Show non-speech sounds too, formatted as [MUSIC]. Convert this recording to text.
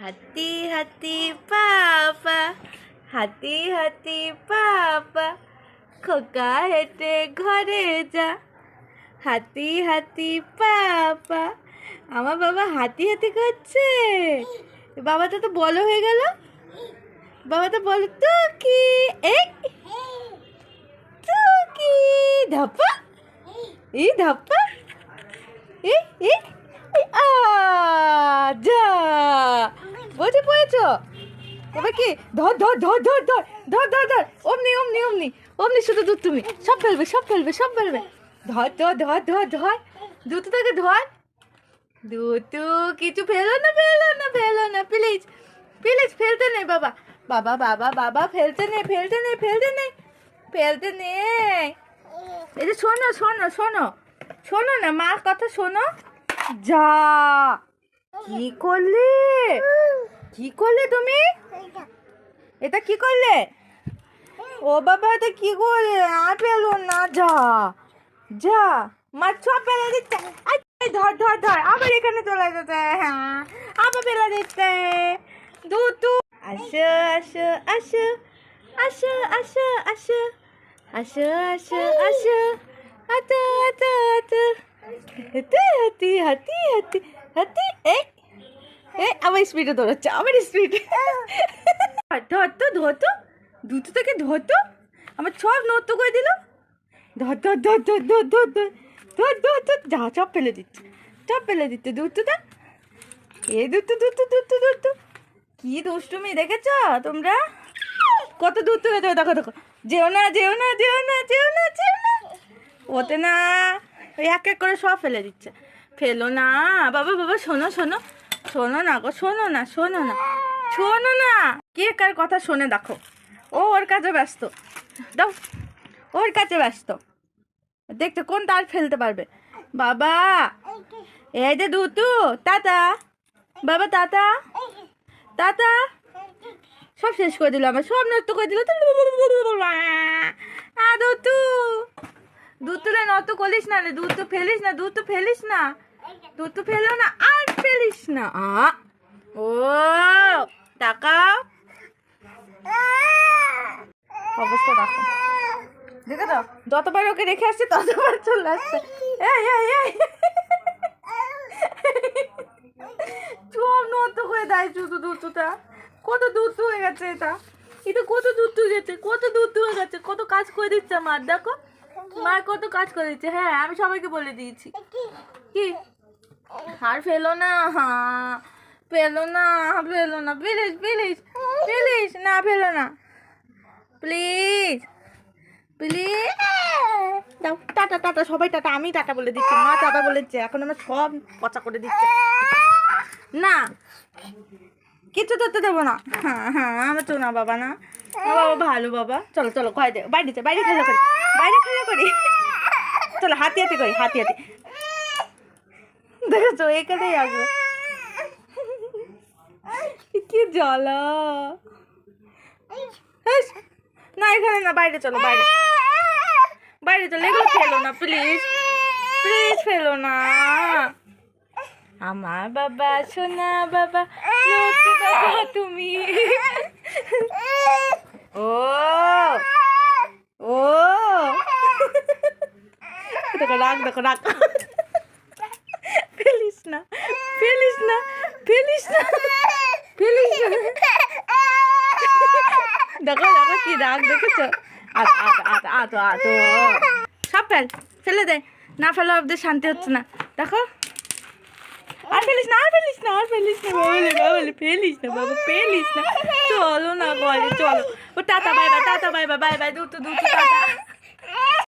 হাতি হাতি পাপা হাতি হাতি পাপা খোকা হেঁটে ঘরে যা। হাতি হাতি পাপা আমার বাবা হাতি হাতি করছে। বাবাটা তো বলো হয়ে গেল। বাবা তো বলো তো কি এই তুকি ধাপ্পা এই ধাপ্পা এই এই, আ যা। বসে পড়েছো এবার কি? ধর ধর ধর ধর ধর ধর ধর ধর। অমনি অমনি অমনি। অমনি শুধু দুধ তুমি। সব ফেলবে সব ফেলবে সব ফেলবে। ধর ধর ধর ধর ধর। দুধ থেকে ধর। দুতু কিছু ফেলো না ফেলো না ফেলো না প্লিজ প্লিজ ফেলতে নেই, বাবা। বাবা বাবা বাবা, ফেলতে নেই ফেলতে নেই ফেলতে নেই। ফেলতে নেই। এই যে শোনো শোনো শোনো। শোনো না, মার কথা শোনো। যা। কি করলে? কি করলে তুমি? এটা কি করলে? ও বাবা, এটা কি করলে? আর পেল না, যা। যা। মাছ সব ফেলে দিচ্ছে। ধর ধর ধর। আবার এখানে চলে যেতে হ্যাঁ। আবার ফেলে দিচ্ছে। দু তু আসো আসো আসো। আসো আসো আসো। আসো আসো আসো। হাতে হাতে হাতে। হাতে, হাতি হাতি হাতি। এই আমার স্পিডে দৌড়াচ্ছে আমার স্পিডে ধর তো ধর তো দুটো থেকে ধর তো আমার সব নত্য করে দিল ধর ধর ধর ধর ধর ধর ধর ধর ধর ধর যা সব ফেলে দিচ্ছে সব ফেলে দিচ্ছে দুটোটা এ দুটো দুটো দুটো দুটো কি দুষ্টুমি দেখেছ তোমরা কত দূর থেকে দেখো দেখো যেও না যেও না যেও না যেও না যেও না ওতে না ওই এক এক করে সব ফেলে দিচ্ছে ফেলো না বাবা বাবা শোনো শোনো শোনো না গো, শোনো না শোনো না। শোনো না। কে কার কথা শোনে দেখো। ও ওর কাছে ব্যস্ত। দাও। ওর কাছে ব্যস্ত। দেখতে কোন তার ফেলতে পারবে। বাবা! এই যে দুতু, তাতা। বাবা, তাতা। তাতা। সব শেষ করে দিল আমার সব নষ্ট করে দিল। দুতু। দুধ তুলে নত করিস না রে দুধ তো ফেলিস না দুধ তো ফেলিস না। দুধ তো ফেলো না। না ও টাকা অবস্থা দেখো। দেখো তো যতবার ওকে রেখে আসছে, ততবার চলে আসছে। সব নত করে দেয় শুধু দুধটা। কত দুধ হয়ে গেছে এটা? এটা কত দুধ গেছে? কত দুধ হয়ে গেছে? কত কাজ করে দিচ্ছে আমার, দেখো। মা, কত কাজ করে দিচ্ছে। হ্যাঁ আমি সবাইকে বলে দিয়েছি। কি? আর ফেলো না হ্যাঁ ফেলো না ফেলো না প্লিজ প্লিজ প্লিজ না ফেলো না। প্লিজ প্লিজ দাও টাটা টাটা, সবাই টাটা, আমি টাটা বলে দিচ্ছি, মা টাটা বলেছে, এখন আমার সব পচা করে দিচ্ছে। না, কিছু ধরতে দেবো না। হ্যাঁ হ্যাঁ আমার তো না, বাবা না। বাবা, ভালো, বাবা। চলো চলো, ঘরে দে বাইরে বাইরে খেলা করি, বাইরে খেলা করি। চলো, হাতি হাতি করি, হাতি হাতি। দেখেছ? এখানেই আসবে কি জ্বালা। না এখানে না বাইরে চলো বাইরে। বাইরে চলো এগুলো ফেলো না প্লিজ প্লিজ ফেলো না। আমার বাবা সোনা বাবা বাবা তুমি। ও। ও। দেখো [LAUGHS] রাখ দেখো রাগ ফেলিস না ফেলিস না ফেলিস না ফেলিস না দেখো দেখো কি রাগ দেখেছ? সব ফেল, ফেলে দে। না ফেলে অব্দি শান্তি হচ্ছে না। দেখো। আর ফেলিস না, আর ফেলিস না, আর ফেলিস না বাবা বাবা ফেলিস না, বাবা, ফেলিস না। চলো না, বলে, চলো। ও, tata, bye bye, tata, bye bye bye bye দুটো দুটো টাটা।